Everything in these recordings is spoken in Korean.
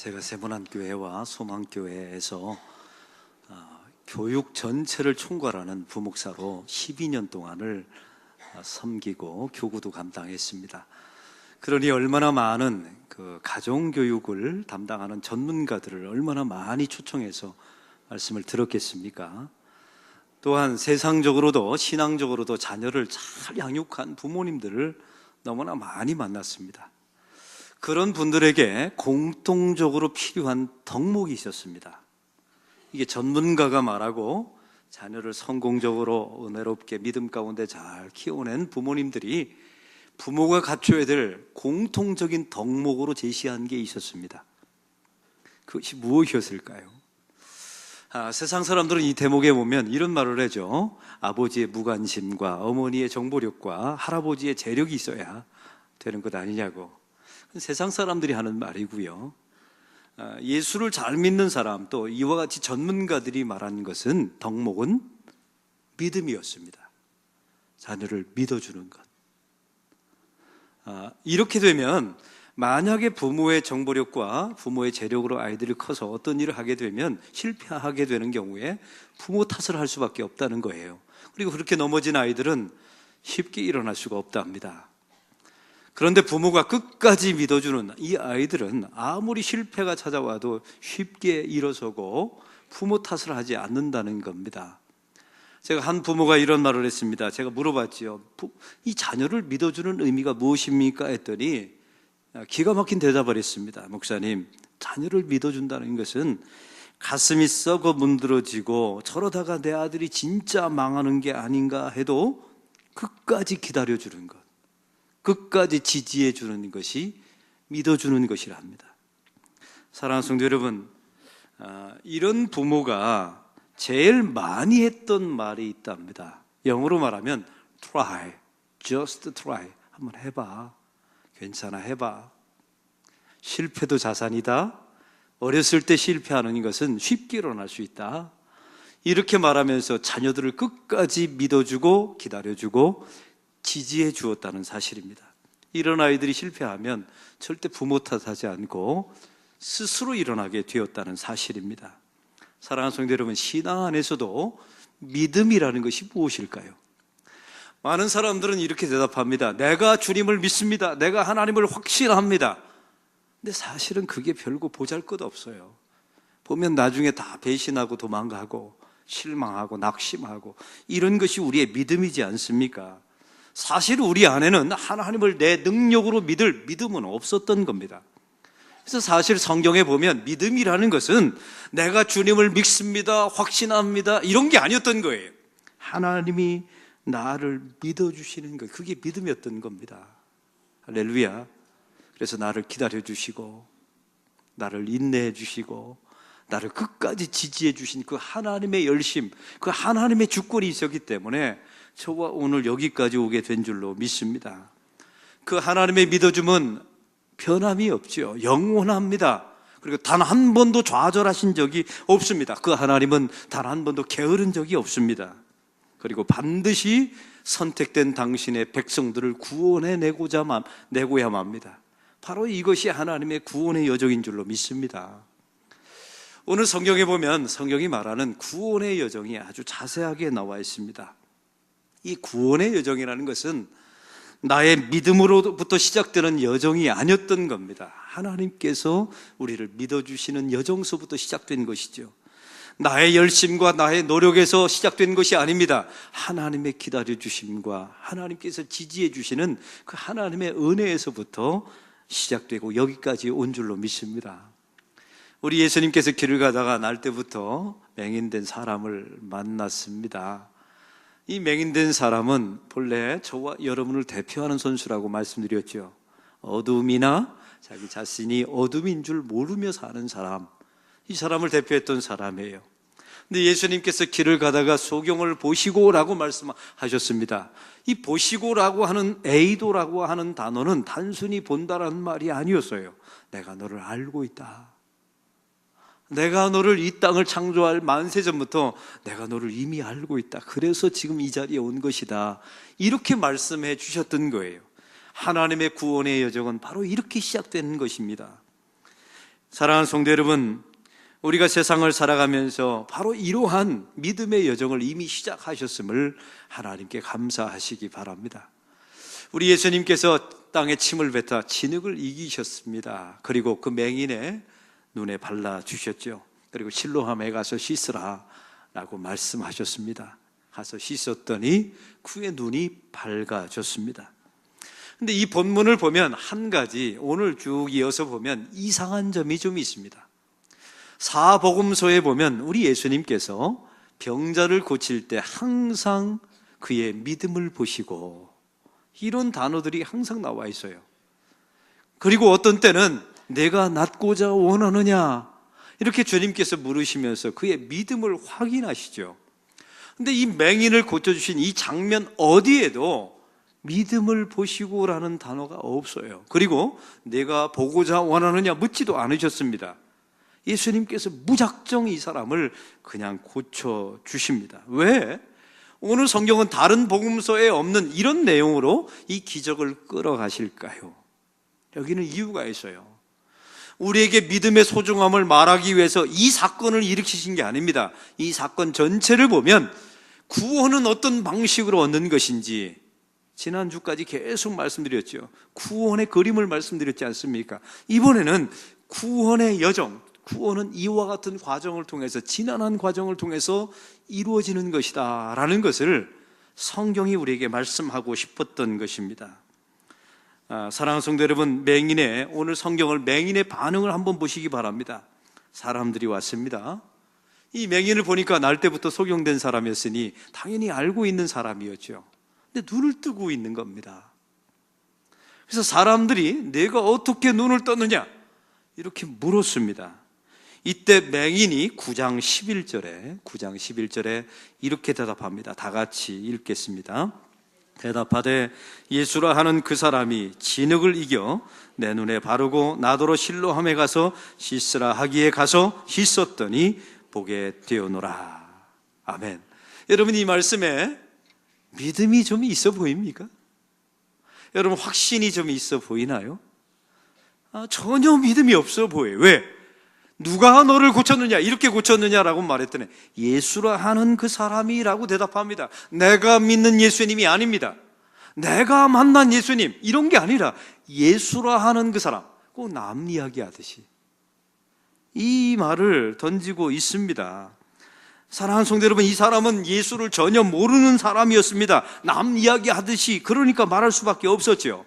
제가 세문안교회와 소망교회에서 어, 교육 전체를 총괄하는 부목사로 12년 동안을 어, 섬기고 교구도 감당했습니다. 그러니 얼마나 많은 그 가정교육을 담당하는 전문가들을 얼마나 많이 초청해서 말씀을 들었겠습니까? 또한 세상적으로도 신앙적으로도 자녀를 잘 양육한 부모님들을 너무나 많이 만났습니다. 그런 분들에게 공통적으로 필요한 덕목이 있었습니다. 이게 전문가가 말하고 자녀를 성공적으로 은혜롭게 믿음 가운데 잘 키워낸 부모님들이 부모가 갖춰야 될 공통적인 덕목으로 제시한 게 있었습니다. 그것이 무엇이었을까요? 아, 세상 사람들은 이 대목에 보면 이런 말을 하죠. 아버지의 무관심과 어머니의 정보력과 할아버지의 재력이 있어야 되는 것 아니냐고. 세상 사람들이 하는 말이고요. 아, 예수를 잘 믿는 사람 또 이와 같이 전문가들이 말한 것은 덕목은 믿음이었습니다. 자녀를 믿어주는 것. 아, 이렇게 되면 만약에 부모의 정보력과 부모의 재력으로 아이들이 커서 어떤 일을 하게 되면 실패하게 되는 경우에 부모 탓을 할 수밖에 없다는 거예요. 그리고 그렇게 넘어진 아이들은 쉽게 일어날 수가 없답니다. 그런데 부모가 끝까지 믿어주는 이 아이들은 아무리 실패가 찾아와도 쉽게 일어서고 부모 탓을 하지 않는다는 겁니다. 제가 한 부모가 이런 말을 했습니다. 제가 물어봤지요. 이 자녀를 믿어주는 의미가 무엇입니까? 했더니 기가 막힌 대답을 했습니다. 목사님, 자녀를 믿어준다는 것은 가슴이 썩어 문드러지고 저러다가 내 아들이 진짜 망하는 게 아닌가 해도 끝까지 기다려주는 것. 끝까지 지지해 주는 것이 믿어 주는 것이라 합니다. 사랑하는 성도 여러분, 아, 이런 부모가 제일 많이 했던 말이 있답니다. 영어로 말하면 try, just try. 한번 해봐. 괜찮아, 해봐. 실패도 자산이다. 어렸을 때 실패하는 것은 쉽게 일어날 수 있다. 이렇게 말하면서 자녀들을 끝까지 믿어주고 기다려주고 지지해 주었다는 사실입니다. 이런 아이들이 실패하면 절대 부모 탓하지 않고 스스로 일어나게 되었다는 사실입니다. 사랑하는 성도 여러분, 신앙 안에서도 믿음이라는 것이 무엇일까요? 많은 사람들은 이렇게 대답합니다. 내가 주님을 믿습니다. 내가 하나님을 확신합니다. 근데 사실은 그게 별거 보잘 것 없어요. 보면 나중에 다 배신하고 도망가고 실망하고 낙심하고 이런 것이 우리의 믿음이지 않습니까? 사실 우리 안에는 하나님을 내 능력으로 믿을 믿음은 없었던 겁니다. 그래서 사실 성경에 보면 믿음이라는 것은 내가 주님을 믿습니다, 확신합니다, 이런 게 아니었던 거예요. 하나님이 나를 믿어주시는 것, 그게 믿음이었던 겁니다. 할렐루야. 그래서 나를 기다려주시고, 나를 인내해 주시고, 나를 끝까지 지지해 주신 그 하나님의 열심, 그 하나님의 주권이 있었기 때문에 저와 오늘 여기까지 오게 된 줄로 믿습니다. 그 하나님의 믿어줌은 변함이 없지요. 영원합니다. 그리고 단 한 번도 좌절하신 적이 없습니다. 그 하나님은 단 한 번도 게으른 적이 없습니다. 그리고 반드시 선택된 당신의 백성들을 구원해 내고자 내고야 합니다. 바로 이것이 하나님의 구원의 여정인 줄로 믿습니다. 오늘 성경에 보면 성경이 말하는 구원의 여정이 아주 자세하게 나와 있습니다. 이 구원의 여정이라는 것은 나의 믿음으로부터 시작되는 여정이 아니었던 겁니다. 하나님께서 우리를 믿어주시는 여정서부터 시작된 것이죠. 나의 열심과 나의 노력에서 시작된 것이 아닙니다. 하나님의 기다려주심과 하나님께서 지지해주시는 그 하나님의 은혜에서부터 시작되고 여기까지 온 줄로 믿습니다. 우리 예수님께서 길을 가다가 날 때부터 맹인된 사람을 만났습니다. 이 맹인된 사람은 본래 저와 여러분을 대표하는 선수라고 말씀드렸죠. 어둠이나 자기 자신이 어둠인 줄 모르며 사는 사람. 이 사람을 대표했던 사람이에요. 근데 예수님께서 길을 가다가 소경을 보시고라고 말씀하셨습니다. 이 보시고라고 하는 에이도라고 하는 단어는 단순히 본다라는 말이 아니었어요. 내가 너를 알고 있다. 내가 너를 이 땅을 창조할 만세 전부터 내가 너를 이미 알고 있다. 그래서 지금 이 자리에 온 것이다. 이렇게 말씀해 주셨던 거예요. 하나님의 구원의 여정은 바로 이렇게 시작되는 것입니다. 사랑하는 성도 여러분, 우리가 세상을 살아가면서 바로 이러한 믿음의 여정을 이미 시작하셨음을 하나님께 감사하시기 바랍니다. 우리 예수님께서 땅에 침을 뱉어 진흙을 이기셨습니다. 그리고 그 맹인의 눈에 발라 주셨죠. 그리고 실로함에 가서 씻으라 라고 말씀하셨습니다. 가서 씻었더니 그의 눈이 밝아졌습니다. 근데 이 본문을 보면 한 가지 오늘 쭉 이어서 보면 이상한 점이 좀 있습니다. 사복음서에 보면 우리 예수님께서 병자를 고칠 때 항상 그의 믿음을 보시고 이런 단어들이 항상 나와 있어요. 그리고 어떤 때는 내가 낫고자 원하느냐 이렇게 주님께서 물으시면서 그의 믿음을 확인하시죠. 근데 이 맹인을 고쳐주신 이 장면 어디에도 믿음을 보시고라는 단어가 없어요. 그리고 내가 보고자 원하느냐 묻지도 않으셨습니다. 예수님께서 무작정 이 사람을 그냥 고쳐 주십니다. 왜? 오늘 성경은 다른 복음서에 없는 이런 내용으로 이 기적을 끌어가실까요? 여기는 이유가 있어요. 우리에게 믿음의 소중함을 말하기 위해서 이 사건을 일으키신 게 아닙니다. 이 사건 전체를 보면 구원은 어떤 방식으로 얻는 것인지 지난주까지 계속 말씀드렸죠. 구원의 그림을 말씀드렸지 않습니까? 이번에는 구원의 여정, 구원은 이와 같은 과정을 통해서 지난한 과정을 통해서 이루어지는 것이다 라는 것을 성경이 우리에게 말씀하고 싶었던 것입니다. 아, 사랑하는 성도 여러분, 맹인의 오늘 성경을 맹인의 반응을 한번 보시기 바랍니다. 사람들이 왔습니다. 이 맹인을 보니까 날 때부터 소경된 사람이었으니 당연히 알고 있는 사람이었죠. 근데 눈을 뜨고 있는 겁니다. 그래서 사람들이 내가 어떻게 눈을 떴느냐 이렇게 물었습니다. 이때 맹인이 9장 11절에 9장 11절에 이렇게 대답합니다. 다 같이 읽겠습니다. 대답하되 예수라 하는 그 사람이 진흙을 이겨 내 눈에 바르고 나더러 실로함에 가서 씻으라 하기에 가서 씻었더니 보게 되어노라. 아멘. 여러분 이 말씀에 믿음이 좀 있어 보입니까? 여러분 확신이 좀 있어 보이나요? 아, 전혀 믿음이 없어 보여요. 왜? 누가 너를 고쳤느냐? 이렇게 고쳤느냐라고 말했더니 예수라 하는 그 사람이라고 대답합니다. 내가 믿는 예수님이 아닙니다. 내가 만난 예수님 이런 게 아니라 예수라 하는 그 사람. 꼭 남 이야기 하듯이 이 말을 던지고 있습니다. 사랑하는 성도 여러분, 이 사람은 예수를 전혀 모르는 사람이었습니다. 남 이야기 하듯이 그러니까 말할 수밖에 없었죠.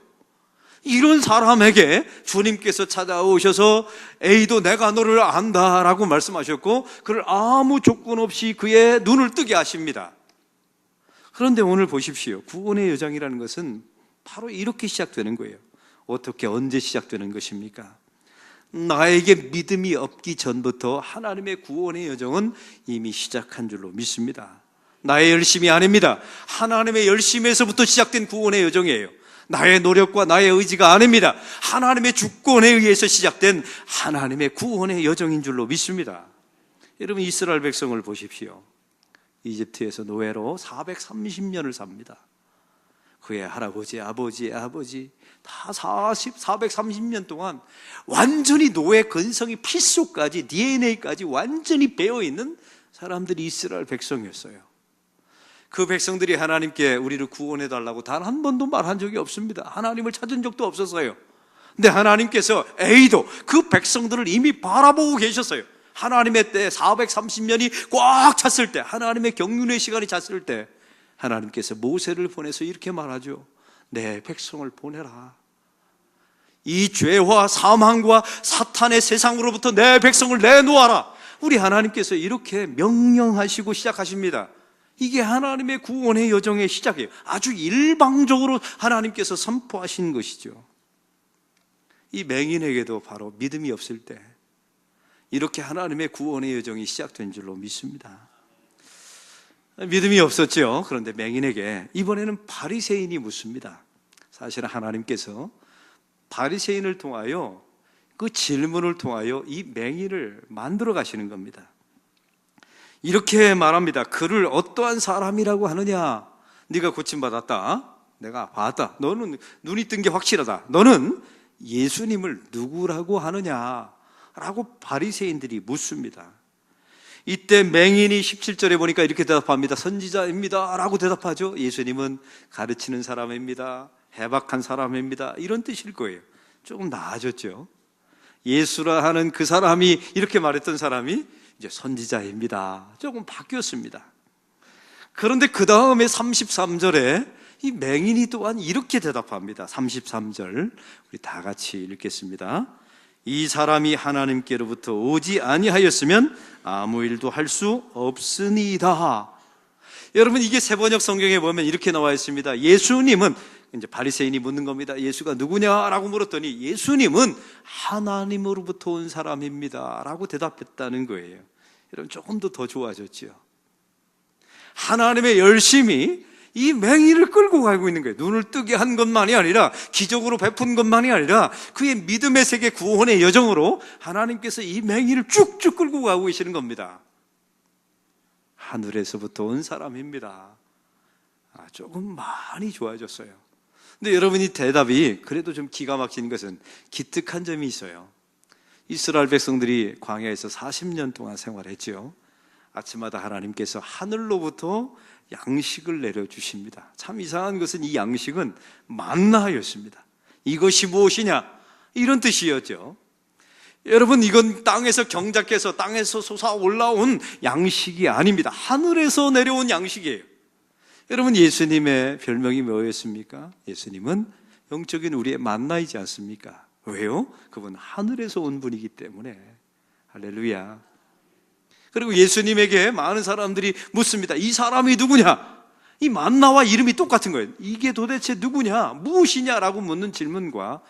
이런 사람에게 주님께서 찾아오셔서 에이도 내가 너를 안다라고 말씀하셨고 그를 아무 조건 없이 그의 눈을 뜨게 하십니다. 그런데 오늘 보십시오. 구원의 여정이라는 것은 바로 이렇게 시작되는 거예요. 어떻게 언제 시작되는 것입니까? 나에게 믿음이 없기 전부터 하나님의 구원의 여정은 이미 시작한 줄로 믿습니다. 나의 열심이 아닙니다. 하나님의 열심에서부터 시작된 구원의 여정이에요. 나의 노력과 나의 의지가 아닙니다. 하나님의 주권에 의해서 시작된 하나님의 구원의 여정인 줄로 믿습니다. 여러분 이스라엘 백성을 보십시오. 이집트에서 노예로 430년을 삽니다. 그의 할아버지, 아버지, 아버지 다 40, 430년 동안 완전히 노예 근성이 필수까지 DNA까지 완전히 배어 있는 사람들이 이스라엘 백성이었어요. 그 백성들이 하나님께 우리를 구원해 달라고 단 한 번도 말한 적이 없습니다. 하나님을 찾은 적도 없었어요. 근데 하나님께서 에이도 그 백성들을 이미 바라보고 계셨어요. 하나님의 때 430년이 꽉 찼을 때, 하나님의 경륜의 시간이 찼을 때, 하나님께서 모세를 보내서 이렇게 말하죠. 내 백성을 보내라. 이 죄와 사망과 사탄의 세상으로부터 내 백성을 내놓아라. 우리 하나님께서 이렇게 명령하시고 시작하십니다. 이게 하나님의 구원의 여정의 시작이에요. 아주 일방적으로 하나님께서 선포하신 것이죠. 이 맹인에게도 바로 믿음이 없을 때 이렇게 하나님의 구원의 여정이 시작된 줄로 믿습니다. 믿음이 없었죠. 그런데 맹인에게 이번에는 바리새인이 묻습니다. 사실은 하나님께서 바리새인을 통하여 그 질문을 통하여 이 맹인을 만들어 가시는 겁니다. 이렇게 말합니다. 그를 어떠한 사람이라고 하느냐? 네가 고침 받았다. 내가 봤다. 너는 눈이 뜬 게 확실하다. 너는 예수님을 누구라고 하느냐? 라고 바리새인들이 묻습니다. 이때 맹인이 17절에 보니까 이렇게 대답합니다. 선지자입니다. 라고 대답하죠. 예수님은 가르치는 사람입니다. 해박한 사람입니다. 이런 뜻일 거예요. 조금 나아졌죠. 예수라 하는 그 사람이 이렇게 말했던 사람이 이제 선지자입니다. 조금 바뀌었습니다. 그런데 그 다음에 33절에 이 맹인이 또한 이렇게 대답합니다. 33절. 우리 다 같이 읽겠습니다. 이 사람이 하나님께로부터 오지 아니하였으면 아무 일도 할 수 없으니이다. 여러분 이게 세번역 성경에 보면 이렇게 나와 있습니다. 예수님은 이제 바리새인이 묻는 겁니다. 예수가 누구냐라고 물었더니 예수님은 하나님으로부터 온 사람입니다라고 대답했다는 거예요. 여러분 조금 더더 좋아졌지요. 하나님의 열심히 이 맹인을 끌고 가고 있는 거예요. 눈을 뜨게 한 것만이 아니라 기적으로 베푼 것만이 아니라 그의 믿음의 세계 구원의 여정으로 하나님께서 이 맹인을 쭉쭉 끌고 가고 계시는 겁니다. 하늘에서부터 온 사람입니다. 아, 조금 많이 좋아졌어요. 근데 여러분이 대답이 그래도 좀 기가 막힌 것은 기특한 점이 있어요. 이스라엘 백성들이 광야에서 40년 동안 생활했지요. 아침마다 하나님께서 하늘로부터 양식을 내려주십니다. 참 이상한 것은 이 양식은 만나였습니다. 이것이 무엇이냐? 이런 뜻이었죠. 여러분, 이건 땅에서 경작해서 땅에서 솟아 올라온 양식이 아닙니다. 하늘에서 내려온 양식이에요. 여러분, 예수님의 별명이 뭐였습니까? 예수님은 영적인 우리의 만나이지 않습니까? 왜요? 그분 하늘에서 온 분이기 때문에. 할렐루야. 그리고 예수님에게 많은 사람들이 묻습니다. 이 사람이 누구냐? 이 만나와 이름이 똑같은 거예요. 이게 도대체 누구냐? 무엇이냐라고 묻는 질문과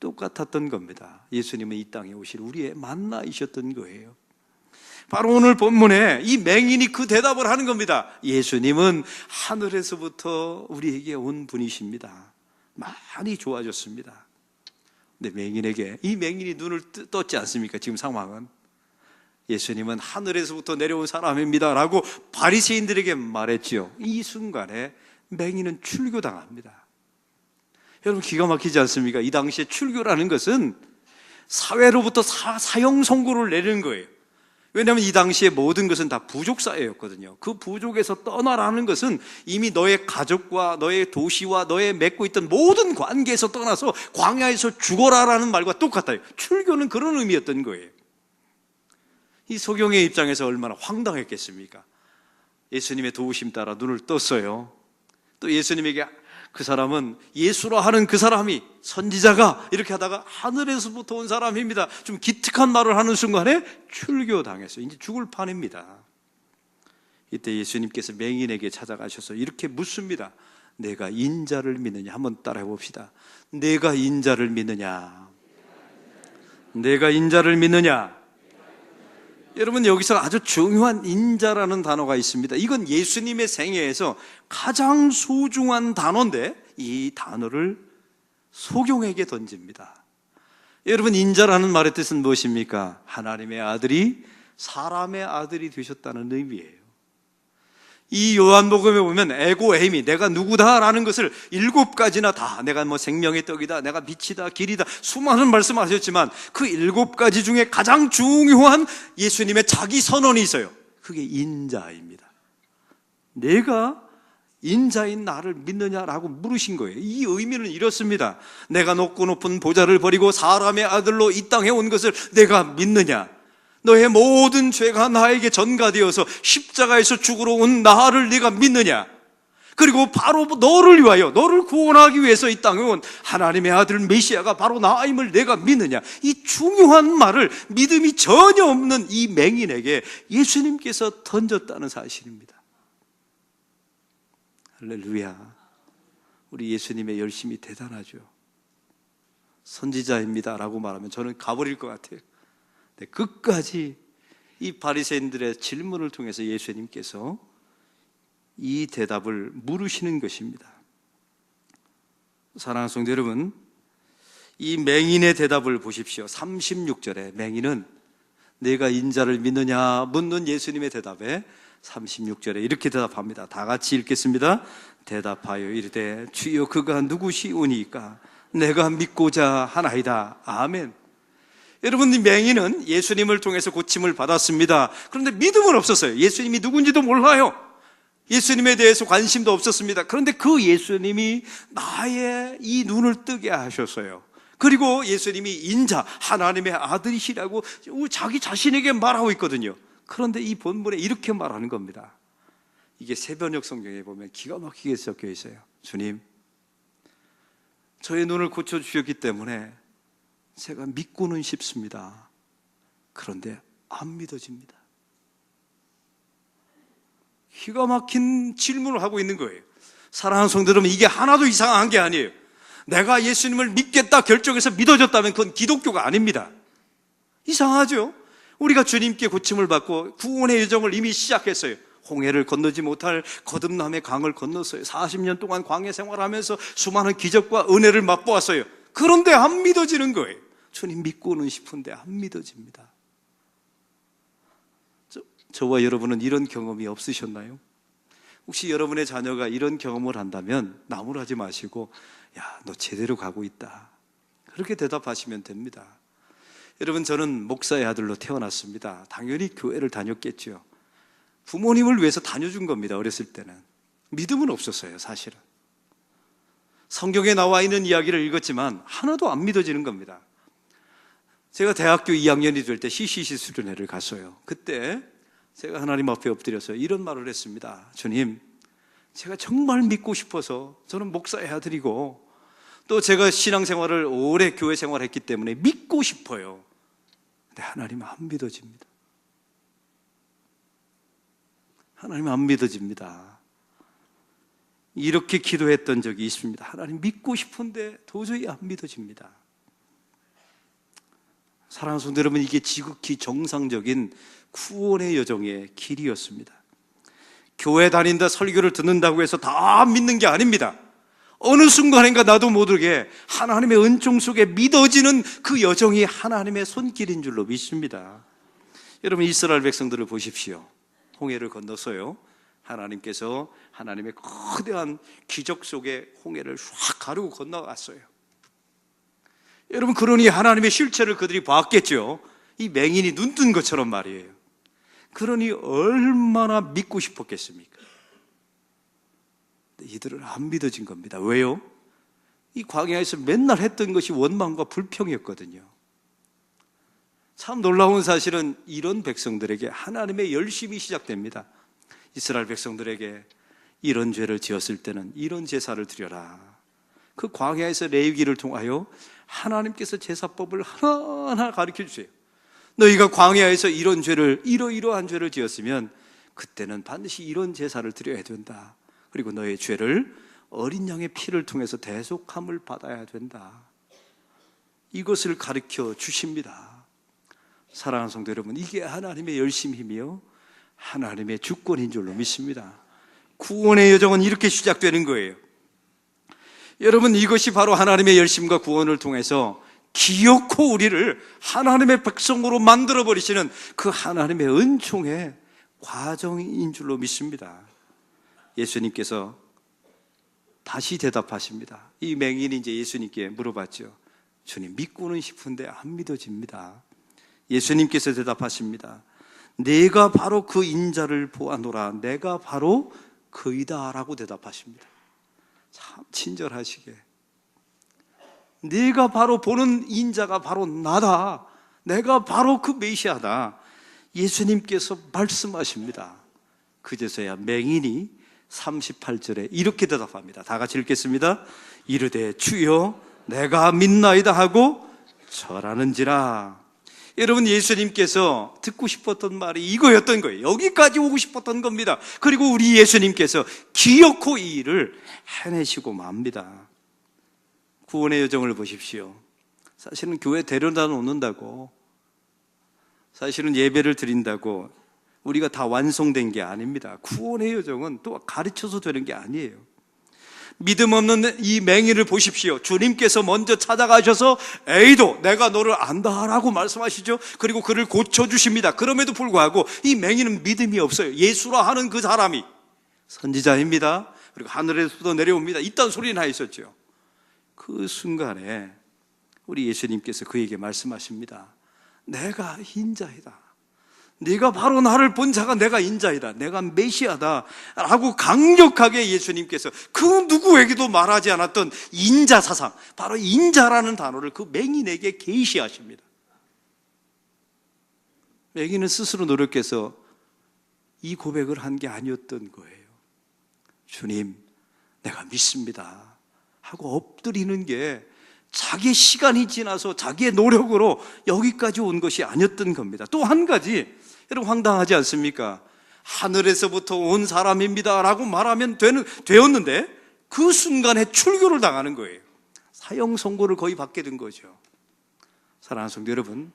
똑같았던 겁니다. 예수님은 이 땅에 오실 우리의 만나이셨던 거예요. 바로 오늘 본문에 이 맹인이 그 대답을 하는 겁니다. 예수님은 하늘에서부터 우리에게 온 분이십니다. 많이 좋아졌습니다. 근데 맹인에게 이 맹인이 눈을 떴지 않습니까? 지금 상황은 예수님은 하늘에서부터 내려온 사람입니다라고 바리새인들에게 말했지요. 이 순간에 맹인은 출교당합니다. 여러분 기가 막히지 않습니까? 이 당시에 출교라는 것은 사회로부터 사, 사형 선고를 내리는 거예요. 왜냐하면 이 당시에 모든 것은 다 부족 사회였거든요. 그 부족에서 떠나라는 것은 이미 너의 가족과 너의 도시와 너의 맺고 있던 모든 관계에서 떠나서 광야에서 죽어라라는 말과 똑같아요. 출교는 그런 의미였던 거예요. 이 소경의 입장에서 얼마나 황당했겠습니까? 예수님의 도우심 따라 눈을 떴어요. 또 예수님에게 그 사람은 예수라 하는 그 사람이 선지자가 이렇게 하다가 하늘에서부터 온 사람입니다. 좀 기특한 말을 하는 순간에 출교당했어요. 이제 죽을 판입니다. 이때 예수님께서 맹인에게 찾아가셔서 이렇게 묻습니다. 내가 인자를 믿느냐? 한번 따라해 봅시다. 내가 인자를 믿느냐? 내가 인자를 믿느냐? 여러분 여기서 아주 중요한 인자라는 단어가 있습니다. 이건 예수님의 생애에서 가장 소중한 단어인데 이 단어를 소경에게 던집니다. 여러분 인자라는 말의 뜻은 무엇입니까? 하나님의 아들이 사람의 아들이 되셨다는 의미예요. 이 요한복음에 보면 에고에임이 내가 누구다라는 것을 일곱 가지나 다 내가 뭐 생명의 떡이다, 내가 빛이다, 길이다 수많은 말씀하셨지만 그 일곱 가지 중에 가장 중요한 예수님의 자기 선언이 있어요. 그게 인자입니다. 내가 인자인 나를 믿느냐라고 물으신 거예요. 이 의미는 이렇습니다. 내가 높고 높은 보좌를 버리고 사람의 아들로 이 땅에 온 것을 내가 믿느냐? 너의 모든 죄가 나에게 전가되어서 십자가에서 죽으러 온 나를 네가 믿느냐? 그리고 바로 너를 위하여 너를 구원하기 위해서 이 땅에 온 하나님의 아들 메시아가 바로 나임을 내가 믿느냐? 이 중요한 말을 믿음이 전혀 없는 이 맹인에게 예수님께서 던졌다는 사실입니다. 할렐루야. 우리 예수님의 열심이 대단하죠. 선지자입니다라고 말하면 저는 가버릴 것 같아요. 네, 끝까지 이 바리새인들의 질문을 통해서 예수님께서 이 대답을 물으시는 것입니다. 사랑하는 성도 여러분, 이 맹인의 대답을 보십시오. 36절에 맹인은 내가 인자를 믿느냐 묻는 예수님의 대답에 36절에 이렇게 대답합니다. 다 같이 읽겠습니다. 대답하여 이르되 주여 그가 누구시오니까 내가 믿고자 하나이다. 아멘. 여러분, 이 맹인은 예수님을 통해서 고침을 받았습니다. 그런데 믿음은 없었어요. 예수님이 누군지도 몰라요. 예수님에 대해서 관심도 없었습니다. 그런데 그 예수님이 나의 이 눈을 뜨게 하셨어요. 그리고 예수님이 인자, 하나님의 아들이시라고 자기 자신에게 말하고 있거든요. 그런데 이 본문에 이렇게 말하는 겁니다. 이게 세변역 성경에 보면 기가 막히게 적혀 있어요. 주님, 저의 눈을 고쳐주셨기 때문에 제가 믿고는 싶습니다. 그런데 안 믿어집니다. 기가 막힌 질문을 하고 있는 거예요. 사랑하는 성도들은 이게 하나도 이상한 게 아니에요. 내가 예수님을 믿겠다 결정해서 믿어졌다면 그건 기독교가 아닙니다. 이상하죠? 우리가 주님께 고침을 받고 구원의 여정을 이미 시작했어요. 홍해를 건너지 못할 거듭남의 강을 건넜어요. 40년 동안 광해 생활하면서 수많은 기적과 은혜를 맛보았어요. 그런데 안 믿어지는 거예요. 주님 믿고는 싶은데 안 믿어집니다. 저, 저와 여러분은 이런 경험이 없으셨나요? 혹시 여러분의 자녀가 이런 경험을 한다면 나무라지 마시고 야, 너 제대로 가고 있다. 그렇게 대답하시면 됩니다. 여러분, 저는 목사의 아들로 태어났습니다. 당연히 교회를 다녔겠죠. 부모님을 위해서 다녀준 겁니다. 어렸을 때는. 믿음은 없었어요, 사실은. 성경에 나와 있는 이야기를 읽었지만 하나도 안 믿어지는 겁니다. 제가 대학교 2학년이 될 때 CCC 수련회를 갔어요. 그때 제가 하나님 앞에 엎드려서 이런 말을 했습니다. 주님, 제가 정말 믿고 싶어서 저는 목사의 아들이고 또 제가 신앙생활을 오래 교회 생활했기 때문에 믿고 싶어요. 근데 하나님 안 믿어집니다. 하나님 안 믿어집니다. 이렇게 기도했던 적이 있습니다. 하나님 믿고 싶은데 도저히 안 믿어집니다. 사랑하는 성도 여러분, 이게 지극히 정상적인 구원의 여정의 길이었습니다. 교회 다닌다, 설교를 듣는다고 해서 다 믿는 게 아닙니다. 어느 순간인가 나도 모르게 하나님의 은총 속에 믿어지는 그 여정이 하나님의 손길인 줄로 믿습니다. 여러분 이스라엘 백성들을 보십시오. 홍해를 건너서요. 하나님께서 하나님의 거대한 기적 속에 홍해를 확 가르고 건너갔어요. 여러분 그러니 하나님의 실체를 그들이 봤겠죠. 이 맹인이 눈 뜬 것처럼 말이에요. 그러니 얼마나 믿고 싶었겠습니까? 이들은 안 믿어진 겁니다. 왜요? 이 광야에서 맨날 했던 것이 원망과 불평이었거든요. 참 놀라운 사실은 이런 백성들에게 하나님의 열심이 시작됩니다. 이스라엘 백성들에게 이런 죄를 지었을 때는 이런 제사를 드려라. 그 광야에서 레위기를 통하여 하나님께서 제사법을 하나하나 가르쳐 주세요. 너희가 광야에서 이런 죄를 이러이러한 죄를 지었으면 그때는 반드시 이런 제사를 드려야 된다. 그리고 너의 죄를 어린 양의 피를 통해서 대속함을 받아야 된다. 이것을 가르쳐 주십니다. 사랑하는 성도 여러분, 이게 하나님의 열심이며 하나님의 주권인 줄로 믿습니다. 구원의 여정은 이렇게 시작되는 거예요. 여러분, 이것이 바로 하나님의 열심과 구원을 통해서 기어코 우리를 하나님의 백성으로 만들어 버리시는 그 하나님의 은총의 과정인 줄로 믿습니다. 예수님께서 다시 대답하십니다. 이 맹인이 이제 예수님께 물어봤죠. 주님, 믿고는 싶은데 안 믿어집니다. 예수님께서 대답하십니다. 내가 바로 그 인자를 보아노라. 내가 바로 그이다라고 대답하십니다. 참 친절하시게. 네가 바로 보는 인자가 바로 나다. 내가 바로 그 메시아다. 예수님께서 말씀하십니다. 그제서야 맹인이 38절에 이렇게 대답합니다. 다 같이 읽겠습니다. 이르되 주여 내가 믿나이다 하고 절하는지라. 여러분 예수님께서 듣고 싶었던 말이 이거였던 거예요. 여기까지 오고 싶었던 겁니다. 그리고 우리 예수님께서 기어코 이 일을 해내시고 맙니다. 구원의 여정을 보십시오. 사실은 교회 데려다 놓는다고 사실은 예배를 드린다고 우리가 다 완성된 게 아닙니다. 구원의 여정은 또 가르쳐서 되는 게 아니에요. 믿음 없는 이 맹인을 보십시오. 주님께서 먼저 찾아가셔서 에이도 내가 너를 안다라고 말씀하시죠. 그리고 그를 고쳐주십니다. 그럼에도 불구하고 이 맹인은 믿음이 없어요. 예수라 하는 그 사람이 선지자입니다. 그리고 하늘에서도 내려옵니다. 이딴 소리나 있었죠. 그 순간에 우리 예수님께서 그에게 말씀하십니다. 내가 인자이다. 네가 바로 나를 본 자가 내가 인자이다. 내가 메시아다. 라고 강력하게 예수님께서 그 누구에게도 말하지 않았던 인자 사상, 바로 인자라는 단어를 그 맹인에게 계시하십니다. 맹인은 스스로 노력해서 이 고백을 한 게 아니었던 거예요. 주님, 내가 믿습니다. 하고 엎드리는 게 자기의 시간이 지나서 자기의 노력으로 여기까지 온 것이 아니었던 겁니다. 또 한 가지, 여러분 황당하지 않습니까? 하늘에서부터 온 사람입니다. 라고 말하면 되는, 되었는데 그 순간에 출교를 당하는 거예요. 사형 선고를 거의 받게 된 거죠. 사랑하는 성도 여러분,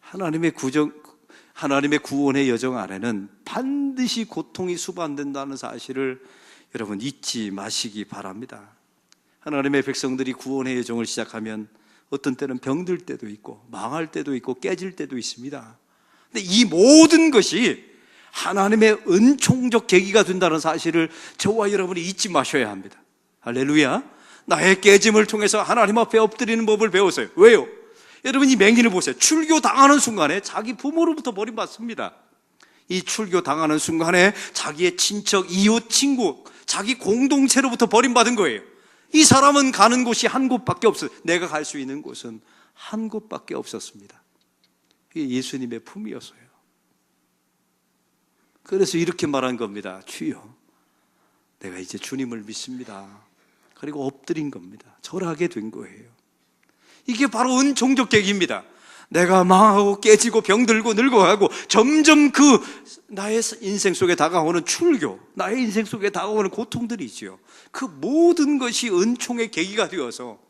하나님의 구정, 하나님의 구원의 여정 안에는 반드시 고통이 수반된다는 사실을 여러분 잊지 마시기 바랍니다. 하나님의 백성들이 구원의 여정을 시작하면 어떤 때는 병들 때도 있고 망할 때도 있고 깨질 때도 있습니다. 근데 이 모든 것이 하나님의 은총적 계기가 된다는 사실을 저와 여러분이 잊지 마셔야 합니다. 할렐루야. 나의 깨짐을 통해서 하나님 앞에 엎드리는 법을 배웠어요. 왜요? 여러분 이 맹인을 보세요. 출교 당하는 순간에 자기 부모로부터 버림받습니다. 이 출교 당하는 순간에 자기의 친척, 이웃, 친구, 자기 공동체로부터 버림받은 거예요. 이 사람은 가는 곳이 한 곳밖에 없어요. 내가 갈 수 있는 곳은 한 곳밖에 없었습니다. 그게 예수님의 품이었어요. 그래서 이렇게 말한 겁니다. 주여, 내가 이제 주님을 믿습니다. 그리고 엎드린 겁니다. 절하게 된 거예요. 이게 바로 은총적 계기입니다. 내가 망하고 깨지고 병들고 늙어가고 점점 그 나의 인생 속에 다가오는 출교, 나의 인생 속에 다가오는 고통들이 있지요. 그 모든 것이 은총의 계기가 되어서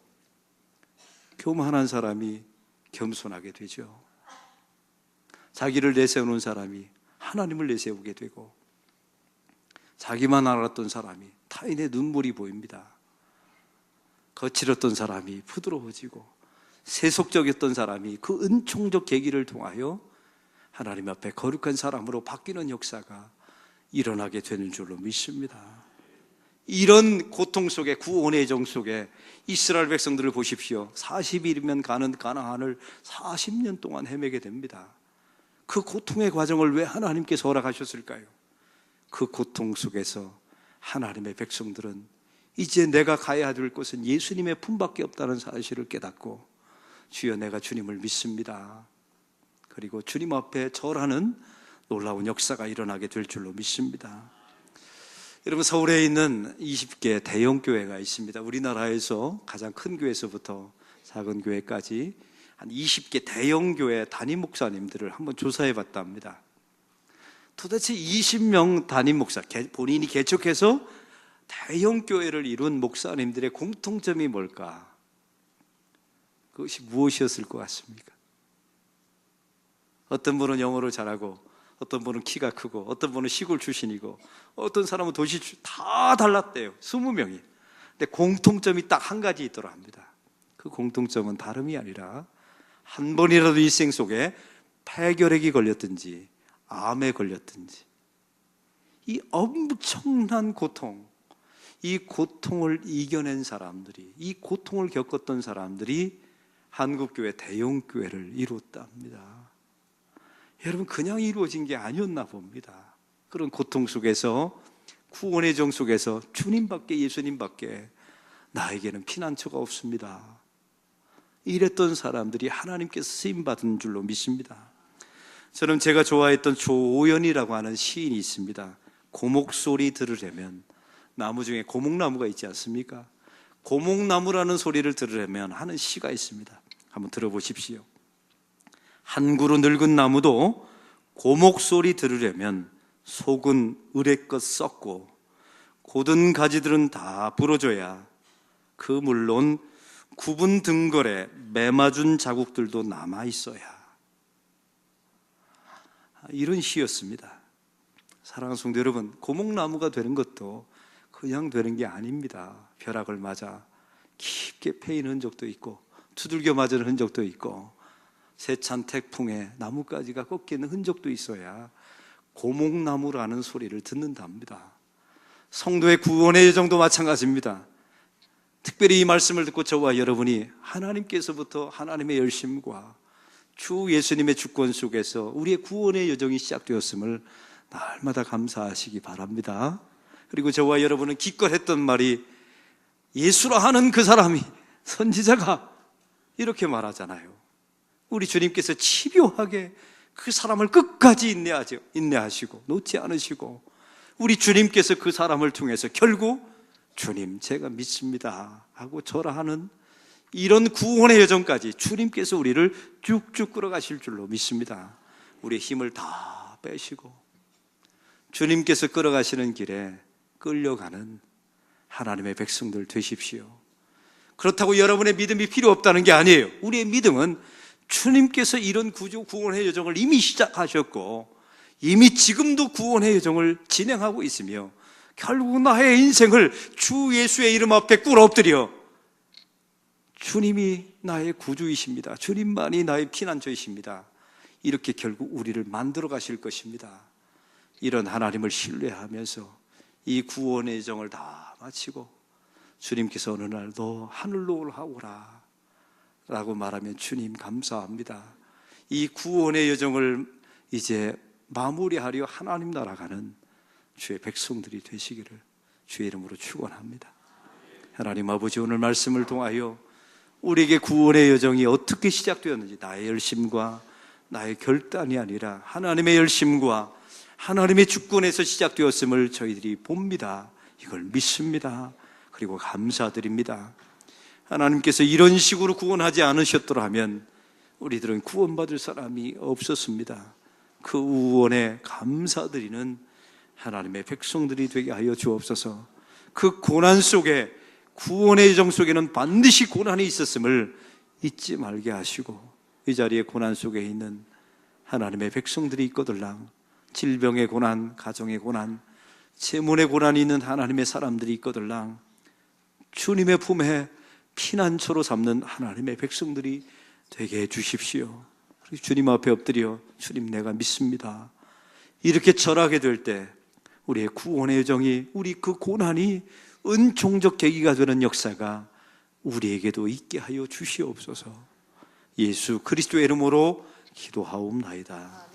교만한 사람이 겸손하게 되죠. 자기를 내세우는 사람이 하나님을 내세우게 되고 자기만 알았던 사람이 타인의 눈물이 보입니다. 거칠었던 사람이 부드러워지고 세속적이었던 사람이 그 은총적 계기를 통하여 하나님 앞에 거룩한 사람으로 바뀌는 역사가 일어나게 되는 줄로 믿습니다. 이런 고통 속에 구원의 정 속에 이스라엘 백성들을 보십시오. 40일이면 가는 가나안을 40년 동안 헤매게 됩니다. 그 고통의 과정을 왜 하나님께서 허락하셨을까요? 그 고통 속에서 하나님의 백성들은 이제 내가 가야 될 곳은 예수님의 품밖에 없다는 사실을 깨닫고 주여 내가 주님을 믿습니다. 그리고 주님 앞에 절하는 놀라운 역사가 일어나게 될 줄로 믿습니다. 여러분 서울에 있는 20개 대형 교회가 있습니다. 우리나라에서 가장 큰 교회에서부터 작은 교회까지 한 20개 대형 교회 담임 목사님들을 한번 조사해 봤다 합니다. 도대체 20명 담임 목사, 본인이 개척해서 대형 교회를 이룬 목사님들의 공통점이 뭘까? 그것이 무엇이었을 것 같습니까? 어떤 분은 영어를 잘하고, 어떤 분은 키가 크고, 어떤 분은 시골 출신이고, 어떤 사람은 도시 출신, 다 달랐대요. 20명이. 근데 공통점이 딱 한 가지 있더라 합니다. 그 공통점은 다름이 아니라, 한 번이라도 일생 속에 폐결핵이 걸렸든지, 암에 걸렸든지, 이 엄청난 고통, 이 고통을 이겨낸 사람들이, 이 고통을 겪었던 사람들이 한국교회 대형교회를 이루었답니다. 여러분, 그냥 이루어진 게 아니었나 봅니다. 그런 고통 속에서, 구원의 정 속에서 주님밖에 예수님밖에 나에게는 피난처가 없습니다. 이랬던 사람들이 하나님께서 쓰임 받은 줄로 믿습니다. 저는 제가 좋아했던 조오연이라고 하는 시인이 있습니다. 고목 소리 들으려면 나무 중에 고목나무가 있지 않습니까? 고목나무라는 소리를 들으려면 하는 시가 있습니다. 한번 들어보십시오. 한 그루 늙은 나무도 고목 소리 들으려면 속은 으레껏 썩고 고든 가지들은 다 부러져야 그 물론 구분 등걸에 매맞은 자국들도 남아 있어야 이런 시였습니다. 사랑하는 성도 여러분, 고목나무가 되는 것도 그냥 되는 게 아닙니다. 벼락을 맞아 깊게 패인 흔적도 있고 두들겨 맞은 흔적도 있고 세찬 태풍에 나뭇가지가 꺾이는 흔적도 있어야 고목나무라는 소리를 듣는답니다. 성도의 구원의 여정도 마찬가지입니다. 특별히 이 말씀을 듣고 저와 여러분이 하나님께서부터 하나님의 열심과 주 예수님의 주권 속에서 우리의 구원의 여정이 시작되었음을 날마다 감사하시기 바랍니다. 그리고 저와 여러분은 기껏 했던 말이 예수라 하는 그 사람이 선지자가 이렇게 말하잖아요. 우리 주님께서 치료하게 그 사람을 끝까지 인내하죠. 인내하시고 놓지 않으시고 우리 주님께서 그 사람을 통해서 결국 주님 제가 믿습니다 하고 절하하는 이런 구원의 여정까지 주님께서 우리를 쭉쭉 끌어가실 줄로 믿습니다. 우리의 힘을 다 빼시고 주님께서 끌어가시는 길에 끌려가는 하나님의 백성들 되십시오. 그렇다고 여러분의 믿음이 필요 없다는 게 아니에요. 우리의 믿음은 주님께서 이런 구조 구원의 여정을 이미 시작하셨고 이미 지금도 구원의 여정을 진행하고 있으며 결국 나의 인생을 주 예수의 이름 앞에 꿇어 엎드려 주님이 나의 구주이십니다. 주님만이 나의 피난처이십니다. 이렇게 결국 우리를 만들어 가실 것입니다. 이런 하나님을 신뢰하면서 이 구원의 여정을 다 마치고 주님께서 어느 날너 하늘로 올라오라 라고 말하면 주님 감사합니다. 이 구원의 여정을 이제 마무리하려 하나님 나라 가는 주의 백성들이 되시기를 주의 이름으로 축원합니다. 하나님 아버지 오늘 말씀을 통하여 우리에게 구원의 여정이 어떻게 시작되었는지 나의 열심과 나의 결단이 아니라 하나님의 열심과 하나님의 주권에서 시작되었음을 저희들이 봅니다. 이걸 믿습니다. 그리고 감사드립니다. 하나님께서 이런 식으로 구원하지 않으셨더라면 우리들은 구원받을 사람이 없었습니다. 그 우원에 감사드리는 하나님의 백성들이 되게 하여 주옵소서. 그 고난 속에 구원의 여정 속에는 반드시 고난이 있었음을 잊지 말게 하시고 이 자리에 고난 속에 있는 하나님의 백성들이 있거들랑 질병의 고난, 가정의 고난, 재문의 고난이 있는 하나님의 사람들이 있거들랑 주님의 품에 피난처로 삼는 하나님의 백성들이 되게 해 주십시오. 주님 앞에 엎드려 주님 내가 믿습니다. 이렇게 절하게 될 때 우리의 구원의 여정이 우리 그 고난이 은총적 계기가 되는 역사가 우리에게도 있게 하여 주시옵소서. 예수 그리스도의 이름으로 기도하옵나이다.